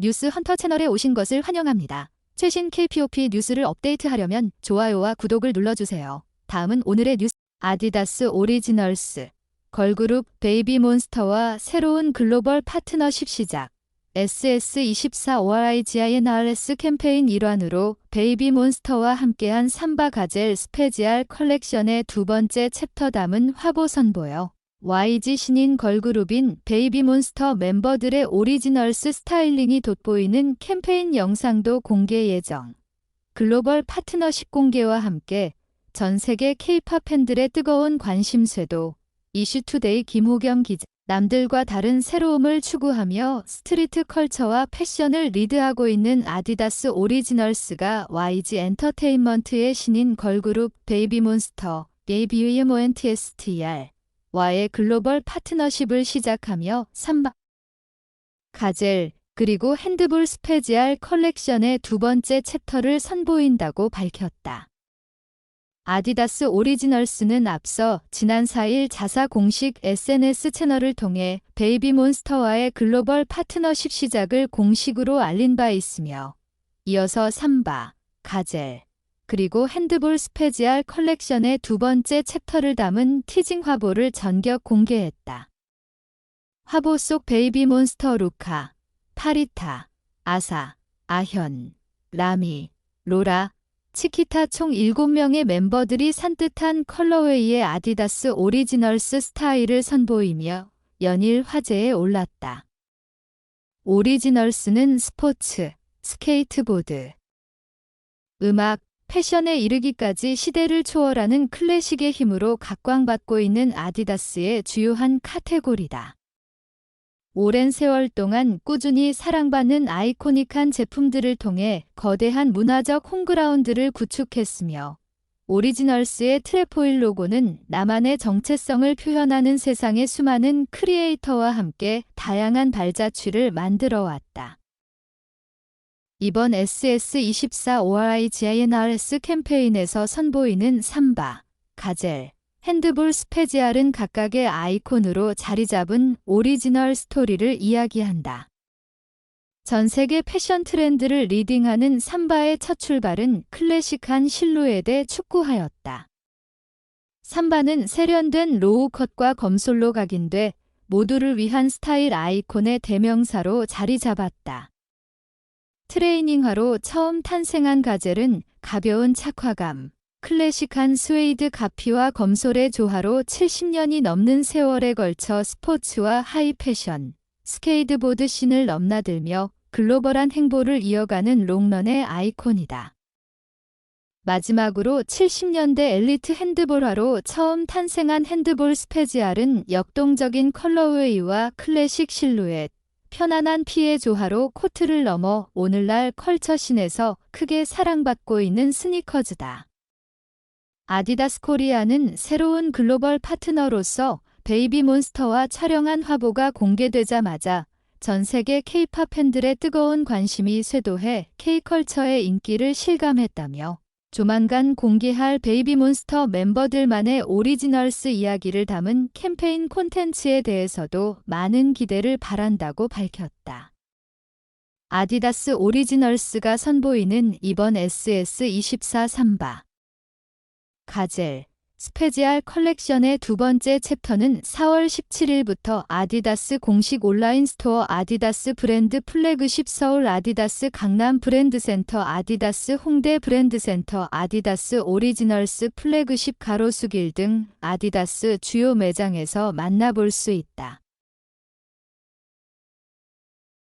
뉴스 헌터 채널에 오신 것을 환영합니다. 최신 KPOP 뉴스를 업데이트하려면 좋아요와 구독을 눌러주세요. 다음은 오늘의 뉴스 아디다스 오리지널스 걸그룹 베이비몬스터와 새로운 글로벌 파트너십 시작 SS24 ORIGINRS 캠페인 일환으로 베이비몬스터와 함께한 삼바 가젤 스페지알 컬렉션의 두 번째 챕터 담은 화보 선보여 YG 신인 걸그룹인 베이비몬스터 멤버들의 오리지널스 스타일링이 돋보이는 캠페인 영상도 공개 예정. 글로벌 파트너십 공개와 함께 전 세계 케이팝 팬들의 뜨거운 관심 쇄도 이슈투데이 김호경 기자 남들과 다른 새로움을 추구하며 스트리트 컬처와 패션을 리드하고 있는 아디다스 오리지널스가 YG 엔터테인먼트의 신인 걸그룹 베이비몬스터 BABYMONTSTR 와의 글로벌 파트너십을 시작하며 삼바 가젤 그리고 핸드볼 스페지알 컬렉션의 두 번째 챕터를 선보인다고 밝혔다. 아디다스 오리지널스는 앞서 지난 4일 자사 공식 SNS 채널을 통해 베이비몬스터와의 글로벌 파트너십 시작을 공식으로 알린 바 있으며 이어서 삼바, 가젤, 그리고 핸드볼 스페지알 컬렉션의 두 번째 챕터를 담은 티징 화보를 전격 공개했다. 화보 속 베이비 몬스터 루카, 파리타, 아사, 아현, 라미, 로라, 치키타 총 7명의 멤버들이 산뜻한 컬러웨이의 아디다스 오리지널스 스타일을 선보이며 연일 화제에 올랐다. 오리지널스는 스포츠, 스케이트보드, 음악, 패션에 이르기까지 시대를 초월하는 클래식의 힘으로 각광받고 있는 아디다스의 주요한 카테고리다. 오랜 세월 동안 꾸준히 사랑받는 아이코닉한 제품들을 통해 거대한 문화적 홈그라운드를 구축했으며 오리지널스의 트레포일 로고는 나만의 정체성을 표현하는 세상의 수많은 크리에이터와 함께 다양한 발자취를 만들어 왔다. 이번 SS24 ORIGINRS 캠페인에서 선보이는 삼바, 가젤, 핸드볼 스페지알은 각각의 아이콘으로 자리 잡은 오리지널 스토리를 이야기한다. 전 세계 패션 트렌드를 리딩하는 삼바의 첫 출발은 클래식한 실루엣에 축구하였다. 삼바는 세련된 로우컷과 검솔로 각인돼 모두를 위한 스타일 아이콘의 대명사로 자리 잡았다. 트레이닝화로 처음 탄생한 가젤은 가벼운 착화감, 클래식한 스웨이드 가피와 검솔의 조화로 70년이 넘는 세월에 걸쳐 스포츠와 하이 패션, 스케이트보드 씬을 넘나들며 글로벌한 행보를 이어가는 롱런의 아이콘이다. 마지막으로 70년대 엘리트 핸드볼화로 처음 탄생한 핸드볼 스페지알은 역동적인 컬러웨이와 클래식 실루엣, 편안한 피의 조화로 코트를 넘어 오늘날 컬처신에서 크게 사랑받고 있는 스니커즈다. 아디다스 코리아는 새로운 글로벌 파트너로서 베이비 몬스터와 촬영한 화보가 공개되자마자 전 세계 케이팝 팬들의 뜨거운 관심이 쇄도해 K컬처의 인기를 실감했다며 조만간 공개할 베이비몬스터 멤버들만의 오리지널스 이야기를 담은 캠페인 콘텐츠에 대해서도 많은 기대를 바란다고 밝혔다. 아디다스 오리지널스가 선보이는 이번 SS24 삼바 가젤 스페지알 컬렉션의 두 번째 챕터는 4월 17일부터 아디다스 공식 온라인 스토어 아디다스 브랜드 플래그십 서울 아디다스 강남 브랜드센터 아디다스 홍대 브랜드센터 아디다스 오리지널스 플래그십 가로수길 등 아디다스 주요 매장에서 만나볼 수 있다.